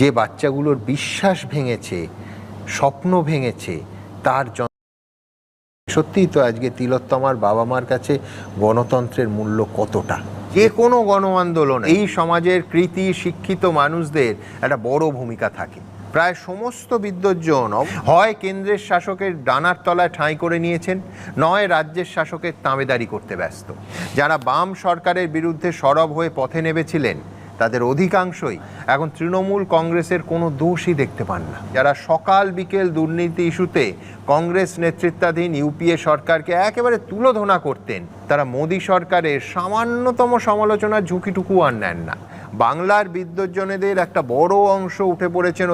যে বাচ্চাগুলোর বিশ্বাস ভেঙেছে, স্বপ্ন ভেঙেছে, তার সত্যিই তো আজকে তিলোত্তমার বাবা মার কাছে গণতন্ত্রের মূল্য কতটা? যে কোনো গণ আন্দোলন এই সমাজের কৃতি, শিক্ষিত মানুষদের একটা বড় ভূমিকা থাকে। প্রায় সমস্ত বিদ্যুৎজন হয় কেন্দ্রের শাসকের ডানার তলায় ঠাঁই করে নিয়েছেন, নয় রাজ্যের শাসকের তাঁবেদারি করতে ব্যস্ত। যারা বাম সরকারের বিরুদ্ধে সরব হয়ে পথে নেমেছিলেন তাদের অধিকাংশই এখন তৃণমূল কংগ্রেসের কোনো দোষই দেখতে পান না। যারা সকাল বিকেল দুর্নীতি ইস্যুতে কংগ্রেস নেতৃত্বাধীন ইউপিএ সরকারকে একেবারে তুলোধনা করতেন, তারা মোদী সরকারের সামান্যতম সমালোচনার ঝুঁকিটুকু আর নেন না। বাংলার বিদ্যুৎজনেদের একটা বড় অংশ উঠে পড়েছেন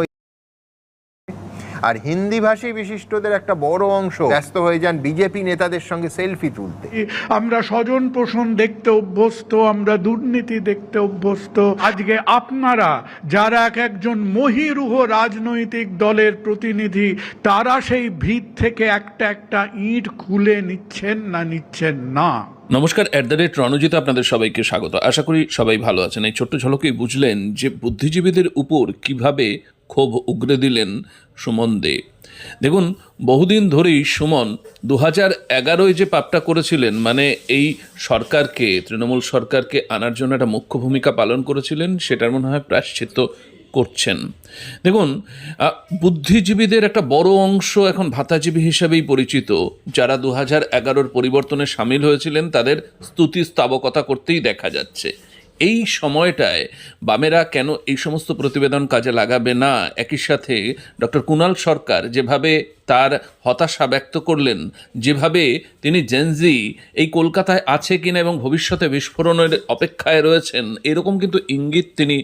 আর হিন্দিভাষী বিশিষ্টদের একটা বড় অংশ ব্যস্ত হয়ে যান বিজেপি নেতাদের সঙ্গে সেলফি তুলতে। আমরা স্বজন পোষণ দেখতে অভ্যস্ত, আমরা দুর্নীতি দেখতে অভ্যস্ত। আজকে আপনারা যারা এক একজন মহিরুহ রাজনৈতিক দলের প্রতিনিধি, তারা সেই ভিত থেকে একটা একটা ইট খুলে নিচ্ছেন না নিচ্ছেন না। নমস্কার অ্যাট দ্য রেট রণজিৎ আপনাদের সবাইকে স্বাগত। আশা করি সবাই ভালো আছেন। এই ছোট্ট ঝলকেই বুঝলেন যে বুদ্ধিজীবীদের উপর কীভাবে ক্ষোভ উগরে দিলেন সুমন দে। দেখুন, বহুদিন ধরেই সুমন দু হাজার এগারোয় যে পাপটা করেছিলেন মানে এই সরকারকে, তৃণমূল সরকারকে আনার জন্য একটা মুখ্য ভূমিকা পালন করেছিলেন, সেটার মনে হয় প্রায়শ্চিত্ত করছেন। দেখুন বুদ্ধিজীবীদের একটা বড় অংশ এখন ভাতাজীবী হিসাবেই পরিচিত। যারা দু হাজার এগারোর পরিবর্তনে সামিল হয়েছিলেন, তাদের স্তুতি স্তাবকতা করতেই দেখা যাচ্ছে। এই সময়টায় বামেরা কেন এই সমস্ত প্রতিবেদন কাজে লাগাবে না? একই সাথে ডক্টর কুণাল সরকার যেভাবে তার হতাশা ব্যক্ত করলেন, যেভাবে তিনি জেনজি এই কলকাতায় আছে কিনা এবং ভবিষ্যতে বিস্ফোরণের অপেক্ষায় রয়েছেন, এরকম কিন্তু ইঙ্গিত তিনি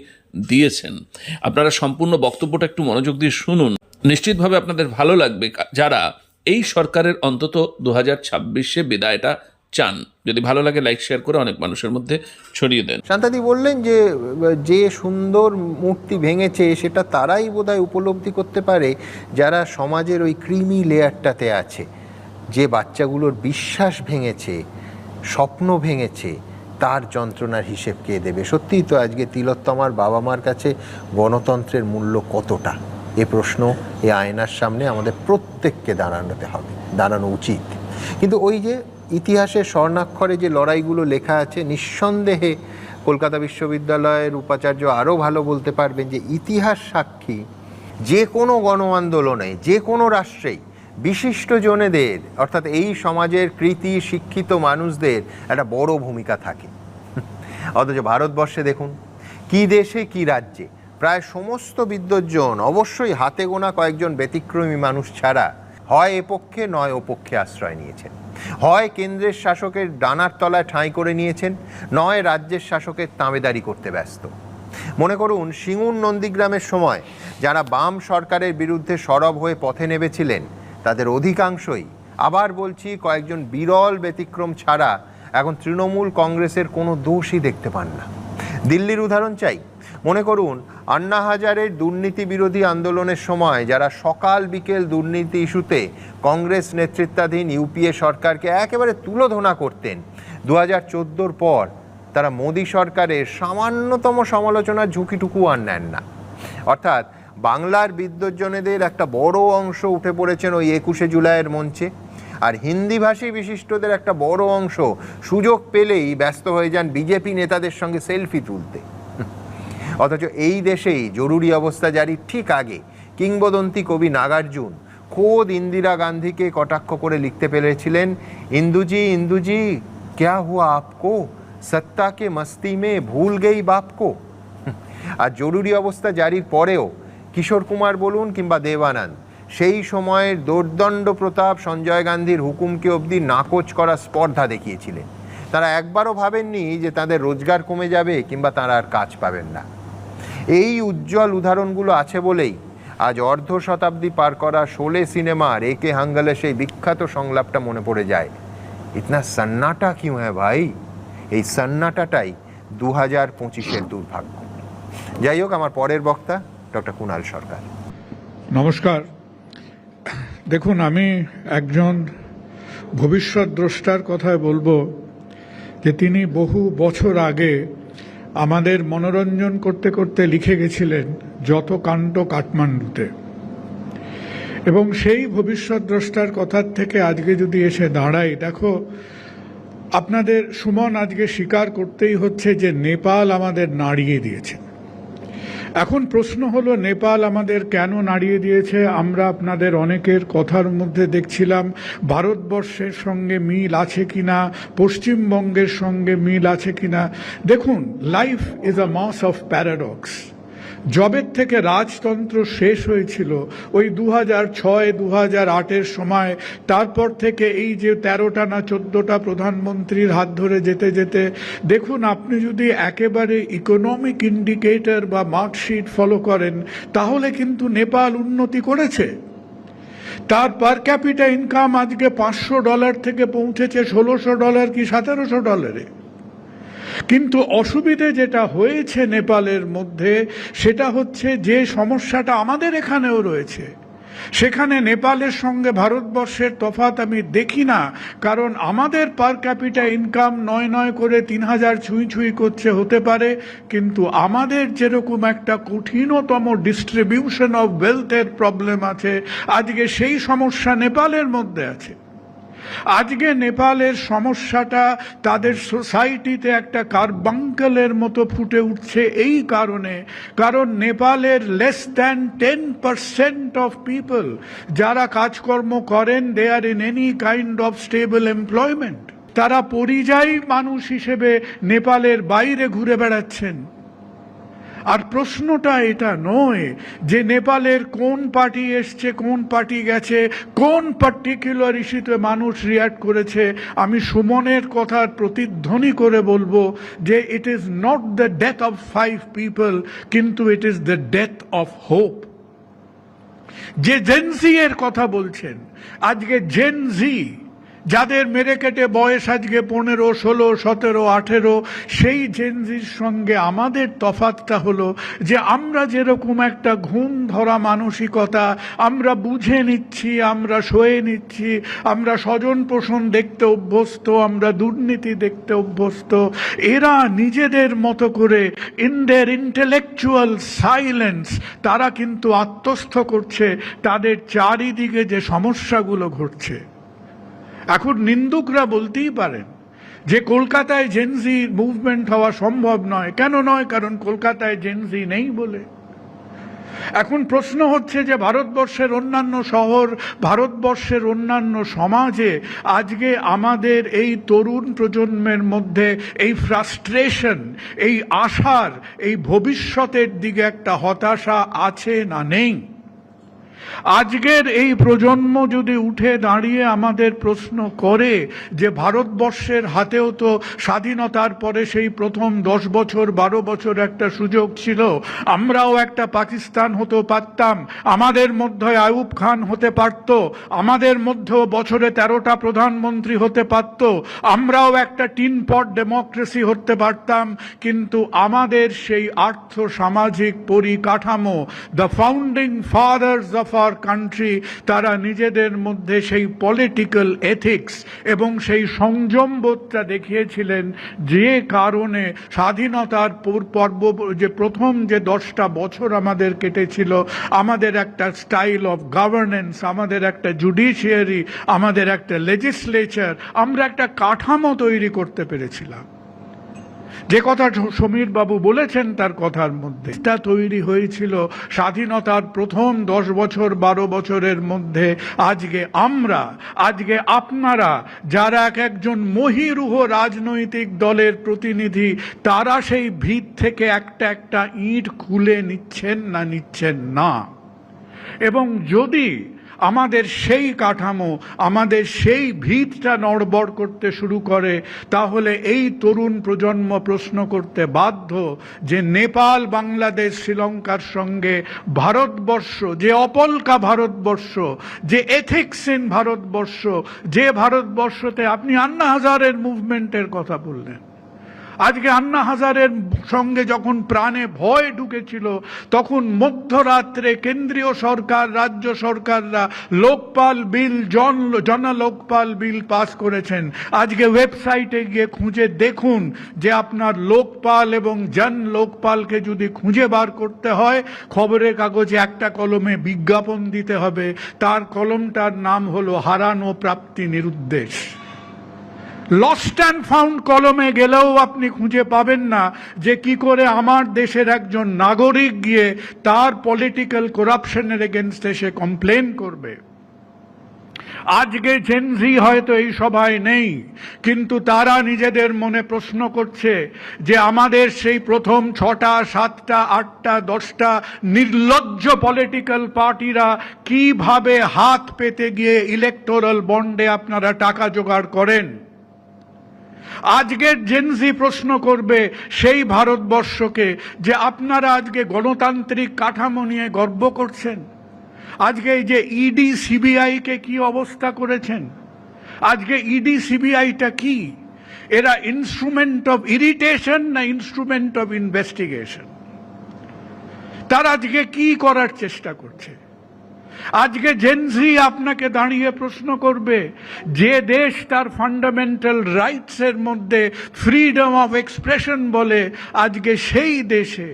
দিয়েছেন। আপনারা সম্পূর্ণ বক্তব্যটা একটু মনোযোগ দিয়ে শুনুন। নিশ্চিতভাবে আপনাদের ভালো লাগবে যারা এই সরকারের অন্তত দু হাজার ছাব্বিশে বিদায়টা চান। যদি ভালো লাগে, লাইক, শেয়ার করে অনেক মানুষের মধ্যে ছড়িয়ে দেন। শান্তাদি বললেন যে যে সুন্দর মূর্তি ভেঙেছে, সেটা তারাই বোধহয় উপলব্ধি করতে পারে যারা সমাজের ওই ক্রিমি লেয়ারটাতে আছে। যে বাচ্চাগুলোর বিশ্বাস ভেঙেছে, স্বপ্ন ভেঙেছে তার যন্ত্রণার হিসেব কে দেবে? সত্যিই তো আজকে তিলোত্তমার বাবা মার কাছে গণতন্ত্রের মূল্য কতটা? এ প্রশ্ন, এ আয়নার সামনে আমাদের প্রত্যেককে দাঁড়ানোতে হবে, দাঁড়ানো উচিত। কিন্তু ওই যে ইতিহাসে স্বর্ণাক্ষরে যে লড়াইগুলো লেখা আছে, নিঃসন্দেহে কলকাতা বিশ্ববিদ্যালয়ের উপাচার্য আরও ভালো বলতে পারবেন যে ইতিহাস সাক্ষী যে কোনো গণ আন্দোলনে যে কোনো রাষ্ট্রেই বিশিষ্ট জনেদের অর্থাৎ এই সমাজের কৃতি শিক্ষিত মানুষদের একটা বড় ভূমিকা থাকে। অথচ ভারতবর্ষে দেখুন, কি দেশে, কি রাজ্যে, প্রায় সমস্ত বিদ্যুৎজন অবশ্যই হাতে গোনা কয়েকজন ব্যতিক্রমী মানুষ ছাড়া হয় এ পক্ষে, নয় ও পক্ষে আশ্রয় নিয়েছেন। হয় কেন্দ্রের শাসকের ডানার তলায় ঠাঁই করে নিয়েছেন, নয় রাজ্যের শাসকের তাঁবেদারি করতে ব্যস্ত। মনে করুন, সিঙ্গুর নন্দীগ্রামের সময় যারা বাম সরকারের বিরুদ্ধে সরব হয়ে পথে নেমেছিলেন তাদের অধিকাংশই। আবার বলছি, কয়েকজন বিরল ব্যতিক্রম ছাড়া এখন তৃণমূল কংগ্রেসের কোনো দোষই দেখতে পান না। দিল্লির উদাহরণ চাই। মনে করুন, আন্না হাজারের দুর্নীতি বিরোধী আন্দোলনের সময় যারা সকাল বিকেল দুর্নীতি ইস্যুতে কংগ্রেস নেতৃত্বাধীন ইউপিএ সরকারকে একেবারে তুলোধনা করতেন দু হাজার চোদ্দোর পর তারা মোদী সরকারের সামান্যতম সমালোচনার ঝুঁকিটুকু আর নেন না। অর্থাৎ বাংলার বিদ্যুৎজনেদের একটা বড় অংশ উঠে পড়েছেন ওই একুশে জুলাইয়ের মঞ্চে। আর হিন্দিভাষী বিশিষ্টদের একটা বড় অংশ সুযোগ পেলেই ব্যস্ত হয়ে যান বিজেপি নেতাদের সঙ্গে সেলফি তুলতে। অথচ এই দেশেই জরুরি অবস্থা জারির ঠিক আগে কিংবদন্তি কবি নাগার্জুন খোদ ইন্দিরা গান্ধীকে কটাক্ষ করে লিখতে পেরেছিলেন, ইন্দুজি ইন্দুজি, ক্যা হুয়া আপকো? সত্তা কে মস্তি মে ভুল গেই বাপকো? আর জরুরি অবস্থা জারির পরেও কিশোর কুমার বলুন কিংবা দেবানন্দ, সেই সময়ের দোর্দণ্ড প্রতাপ সঞ্জয় গান্ধীর হুকুমকে অবধি নাকচ করা স্পর্ধা দেখিয়েছিলেন। তারা একবারও ভাবেননি যে তাদের রোজগার কমে যাবে কিংবা তারা আর কাজ পাবেন না। এই উজ্জ্বল উদাহরণগুলো আছে বলেই আজ অর্ধ শতাব্দী পার করা শোলে সিনেমার একে হাঙ্গালে সেই বিখ্যাত সংলাপটা মনে পড়ে যায়। ইতনা সন্নাটা কিউ হ্যাঁ ভাই? এই সন্নাটাটাই দু হাজার পঁচিশের দুর্ভাগ্য। যাই হোক, আমার পরের বক্তা ডক্টর কুণাল সরকার। নমস্কার। দেখুন, আমি একজন ভবিষ্যৎ দ্রষ্টার কথায় বলব যে তিনি বহু বছর আগে আমাদের মনোরঞ্জন করতে করতে লিখে গেছিলেন যত কাণ্ড কাঠমান্ডুতে। এবং সেই ভবিষ্যৎ দ্রষ্টার কথার থেকে আজকে যদি এসে দাঁড়াই, দেখো, আপনাদের সুমন আজকে স্বীকার করতেই হচ্ছে যে নেপাল আমাদের নাড়িয়ে দিয়েছে। এখন প্রশ্ন হলো, নেপাল আমাদের কেন নাড়িয়ে দিয়েছে? আমরা আপনাদের অনেকের কথার মধ্যে দেখছিলাম, ভারতবর্ষের সঙ্গে মিল আছে কিনা? পশ্চিমবঙ্গের সঙ্গে মিল আছে কিনা? দেখুন life is a mass of paradox জবের থেকে রাজতন্ত্র শেষ হয়েছিল, ওই দু হাজার ছয় দু হাজার আটের সময়, তারপর থেকে এই যে তেরোটা না চোদ্দটা প্রধানমন্ত্রীর হাত ধরে যেতে যেতে, দেখুন আপনি যদি একেবারে ইকোনমিক ইন্ডিকেটর বা মার্কশিট ফলো করেন, তাহলে কিন্তু নেপাল উন্নতি করেছে। তার পার ক্যাপিটা ইনকাম আজকে পাঁচশো ডলার থেকে পৌঁছেছে, ষোলোশো ডলার কি সতেরোশো ডলারে? কিন্তু অসুবিধে যেটা হয়েছে নেপালের মধ্যে, সেটা হচ্ছে যে সমস্যাটা আমাদের এখানেও রয়েছে। সেখানে নেপালের সঙ্গে ভারতবর্ষের তফাত আমি দেখি না, কারণ আমাদের পার ক্যাপিটা ইনকাম নয় নয় করে তিন হাজার ছুঁই ছুঁই করছে হতে পারে, কিন্তু আমাদের যেরকম একটা কঠিনতম ডিস্ট্রিবিউশন অফ ওয়েলথের প্রবলেম আছে, আজকে সেই সমস্যা নেপালের মধ্যে আছে। আজকে নেপালের সমস্যাটা তাদের সোসাইটিতে একটা কার্বাঙ্কেলের মতো ফুটে উঠছে এই কারণে। কারণ নেপালের less than ten percent of people যারা কাজকর্ম করেন they are in any kind of stable employment তারা পরিযায়ী মানুষ হিসেবে নেপালের বাইরে ঘুরে বেড়াচ্ছেন। আর প্রশ্নটা এটা নয় যে নেপালের কোন পার্টি এসছে, কোন পার্টি গেছে, কোন পার্টিকুলার ইস্যুতে মানুষ রিয়াক্ট করেছে, আমি সুমনের কথার প্রতিধ্বনি করে বলব যে it is not the death of five people কিন্তু it is the death of hope যে জেনজি এর কথা বলছেন, আজকে জেনজি যাদের মেরে কেটে বয়স আজকে পনেরো, ষোলো, সতেরো, আঠেরো, সেই জেনজির সঙ্গে আমাদের তফাতটা হলো যে আমরা যেরকম একটা ঘুম ধরা মানসিকতা, আমরা বুঝে নিচ্ছি, আমরা সয়ে নিচ্ছি, আমরা স্বজন পোষণ দেখতে অভ্যস্ত, আমরা দুর্নীতি দেখতে অভ্যস্ত, এরা নিজেদের মতো করে ইন ইন্টেলেকচুয়াল সাইলেন্স তারা কিন্তু আত্মস্থ করছে, তাদের চারিদিকে যে সমস্যাগুলো ঘটছে। এখন নিন্দুকরা বলতেই পারেন যে কলকাতায় জেনজি মুভমেন্ট হওয়া সম্ভব নয়। কেন নয়? কারণ কলকাতায় জেনজি নেই বলে। এখন প্রশ্ন হচ্ছে যে ভারতবর্ষের অন্যান্য শহর, ভারতবর্ষের অন্যান্য সমাজে আজকে আমাদের এই তরুণ প্রজন্মের মধ্যে এই ফ্রাস্ট্রেশন এই আশার, এই ভবিষ্যতের দিকে একটা হতাশা আছে না নেই? আজকের এই প্রজন্ম যদি উঠে দাঁড়িয়ে আমাদের প্রশ্ন করে যে ভারতবর্ষের হাতেও তো স্বাধীনতার পরে সেই প্রথম দশ বছর, বারো বছর একটা সুযোগ ছিল, আমরাও একটা পাকিস্তান হতে পারতাম, আমাদের মধ্যে আয়ুব খান হতে পারত, আমাদের মধ্যেও বছরে তেরোটা প্রধানমন্ত্রী হতে পারত, আমরাও একটা টিন পট ডেমোক্রেসি হতে পারতাম, কিন্তু আমাদের সেই আর্থ সামাজিক পরিকাঠামো the founding fathers of our country তারা নিজেদের মধ্যে সেই পলিটিক্যাল এথিক্স এবং সেই সংযমবোধটা দেখিয়েছিলেন যে কারণে স্বাধীনতার পূর- পর্ব, যে প্রথম যে দশটা বছর আমাদের কেটেছিল, আমাদের একটা স্টাইল অফ গভর্নেন্স আমাদের একটা জুডিশিয়ারি আমাদের একটা লেজিসলেচার আমরা একটা কাঠামো তৈরি করতে পেরেছিলাম। যে কথা সমীর বাবু বলেছেন তার কথার মধ্যে। তা তৈরি হয়েছিল স্বাধীনতার প্রথম দশ বছর, বারো বছরের মধ্যে। আজকে আমরা, আজকে আপনারা, যারা এক একজন মহিরুহ রাজনৈতিক দলের প্রতিনিধি, তারা সেই ভিত থেকে একটা একটা ইট খুলে নিচ্ছেন না নিচ্ছেন না। এবং যদি আমাদের সেই কাঠামো, আমাদের সেই ভিতটা নড়বড় করতে শুরু করে, তাহলে এই তরুণ প্রজন্ম প্রশ্ন করতে বাধ্য যে নেপাল, বাংলাদেশ, শ্রীলঙ্কার সঙ্গে ভারতবর্ষ, যে অপলকা ভারতবর্ষ, যে এথিক্সিন ভারতবর্ষ, যে ভারতবর্ষতে আপনি আন্না হাজারের মুভমেন্টের কথা বললেন। আজকে আন্না হাজারের সঙ্গে যখন প্রাণে ভয় ঢুকেছিল, তখন মধ্যরাত্রে কেন্দ্রীয় সরকার, রাজ্য সরকাররা লোকপাল বিল, জন জনা লোকপাল বিল পাস করেছেন। আজকে ওয়েবসাইটে গিয়ে খুঁজে দেখুন যে আপনার লোকপাল এবং জন লোকপালকে যদি খুঁজে বার করতে হয়, খবরের কাগজে একটা কলমে বিজ্ঞাপন দিতে হবে। তার কলমটার নাম হলো হারানো প্রাপ্তি নিরুদ্দেশ। লস্ট অ্যান্ড ফাউন্ড কলমে গেলেও আপনি খুঁজে পাবেন না যে কি করে আমার দেশের একজন নাগরিক গিয়ে তার পলিটিক্যাল করাপশনের এগেনস্টে সে কমপ্লেন করবে। আজকে জেনজি হয়তো এই সভায় নেই, কিন্তু তারা নিজেদের মনে প্রশ্ন করছে যে আমাদের সেই প্রথম ছটা, সাতটা, আটটা, দশটা নির্লজ্জ পলিটিক্যাল পার্টিরা কীভাবে হাত পেতে গিয়ে ইলেকটোরাল বন্ডে আপনারা টাকা জোগাড় করেন? আজকের জেনজি প্রশ্ন করবে সেই ভারতবর্ষকে যে আপনারা আজকে গণতান্ত্রিক কাঠামো নিয়ে গর্ব করছেন। আজকে এই যে ইডি সিবিআইকে কি অবস্থা করেছেন? আজকে ইডি সিবিআইটা কি? এরা ইনস্ট্রুমেন্ট অফ ইরিটেশন না ইনস্ট্রুমেন্ট অফ ইনভেস্টিগেশন তারা আজকে কি করার চেষ্টা করছে? আজকে জেনজি আপনাকে দাঁড়িয়ে প্রশ্ন করবে, যে দেশ তার ফান্ডামেন্টাল রাইটসের মধ্যে ফ্রিডম অফ এক্সপ্রেশন বলে, আজকে সেই দেশে,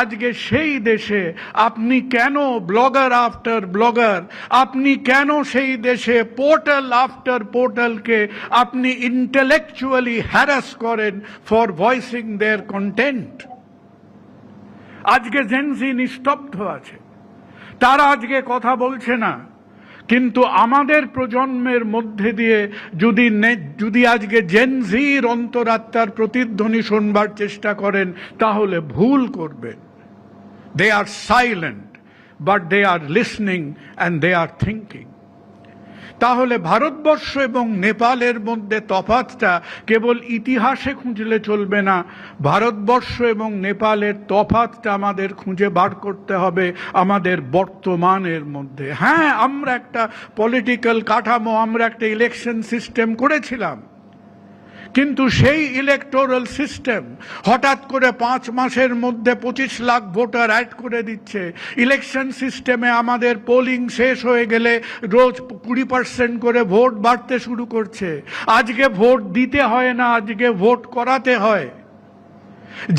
আজকে সেই দেশে আপনি কেন ব্লগার আফটার ব্লগার আপনি কেন সেই দেশে পোর্টাল আফটার পোর্টালকে আপনি ইন্টেলেকচুয়ালি হ্যারাস করেন ফর ভয়েসিং দেয়ার কন্টেন্ট আজকে জেনজি নিস্তব্ধ আছে। তারা আজকে কথা বলছে না। কিন্তু আমাদের প্রজন্মের মধ্যে দিয়ে যদি যদি আজকে জেনজির অন্তরাত্মার প্রতিধ্বনি শোনবার চেষ্টা করেন, তাহলে ভুল করবেন। They are silent but they are listening and they are thinking তাহলে ভারতবর্ষ এবং নেপালের মধ্যে তফাতটা কেবল ইতিহাসে খুঁজলে চলবে না। ভারতবর্ষ এবং নেপালের তফাতটা আমাদের খুঁজে বার করতে হবে আমাদের বর্তমানের মধ্যে। হ্যাঁ আমরা একটা পলিটিক্যাল কাঠামো, আমরা একটা ইলেকশন সিস্টেম করেছিলাম। কিন্তু সেই ইলেকটোরাল সিস্টেম হঠাৎ করে পাঁচ মাসের মধ্যে পঁচিশ লাখ ভোটার অ্যাড করে দিচ্ছে। ইলেকশন সিস্টেমে আমাদের পোলিং শেষ হয়ে গেলে রোজ কুড়ি পার্সেন্ট করে ভোট বাড়তে শুরু করছে। আজকে ভোট দিতে হয় না, আজকে ভোট করাতে হয়।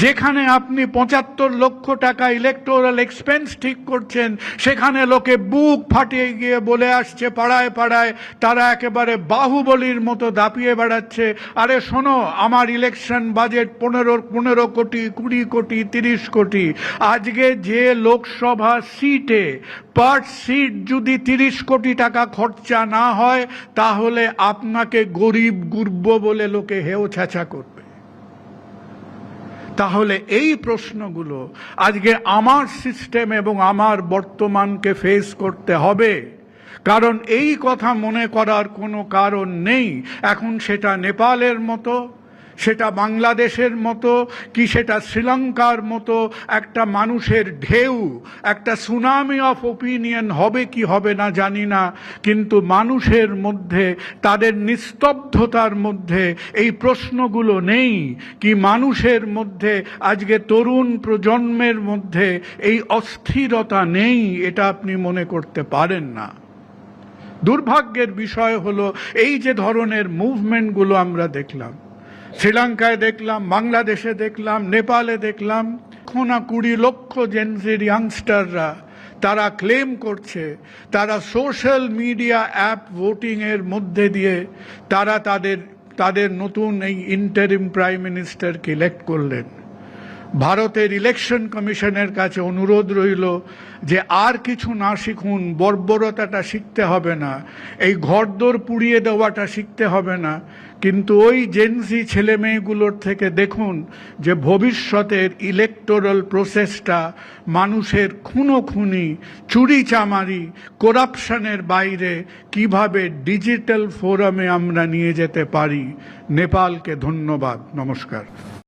যেখানে আপনি পঁচাত্তর লক্ষ টাকা ইলেকটোরাল এক্সপেন্স ঠিক করছেন, সেখানে লোকে বুক ফাটিয়ে গিয়ে বলে আসছে, পাড়ায় পাড়ায়, তারা একেবারে বাহুবলীর মতো দাপিয়ে বেড়াচ্ছে। আরে শোনো, আমার ইলেকশন বাজেট পনেরো পনেরো কোটি, কুড়ি কোটি, তিরিশ কোটি। আজকে যে লোকসভা সিটে পার সিট যদি তিরিশ কোটি টাকা খরচা না হয়, তাহলে আপনাকে গরিব গুর্ব বলে লোকে হেও ছাছা করবে তাহলে এই প্রশ্নগুলো আজকে আমার সিস্টেম এবং আমার বর্তমানকে ফেস করতে হবে। কারণ এই কথা মনে করার কোনো কারণ নেই। এখন সেটা নেপালের মতো সেটা বাংলাদেশের মতো কি সেটা শ্রীলঙ্কার মতো একটা মানুষের ঢেউ, একটা সুনামি অফ ওপিনিয়ন হবে কি হবে না জানি না, কিন্তু মানুষের মধ্যে, তাদের নিস্তব্ধতার মধ্যে এই প্রশ্নগুলো নেই কি মানুষের মধ্যে, আজকে তরুণ প্রজন্মের মধ্যে এই অস্থিরতা নেই, এটা আপনি মনে করতে পারেন না। দুর্ভাগ্যের বিষয় হলো এই যে ধরনের মুভমেন্টগুলো আমরা দেখলাম শ্রীলঙ্কায় দেখলাম, বাংলাদেশে দেখলাম, নেপালে দেখলাম খোনা কুড়ি লক্ষ জেন্সির ইয়াংস্টাররা তারা ক্লেম করছে, তারা সোশ্যাল মিডিয়া অ্যাপ ভোটিংয়ের মধ্যে দিয়ে তারা তাদের তাদের নতুন এই ইন্টারিম প্রাইম মিনিস্টারকে ইলেক্ট করলেন। ভারতের ইলেকশন কমিশনের কাছে অনুরোধ রইল যে আর কিছু না শিখুন, বর্বরতাটা শিখতে হবে না, এই ঘরদোর পুড়িয়ে দেওয়াটা শিখতে হবে না। কিন্তু ওই জেন্সি ছেলে মেয়েগুলোর থেকে দেখুন যে ভবিষ্যতের ইলেকটোরাল প্রসেসটা মানুষের খুনো খুনি চুরি চামারি করাপশনের বাইরে কীভাবে ডিজিটাল ফোরামে আমরা নিয়ে যেতে পারি। নেপালকে ধন্যবাদ। নমস্কার।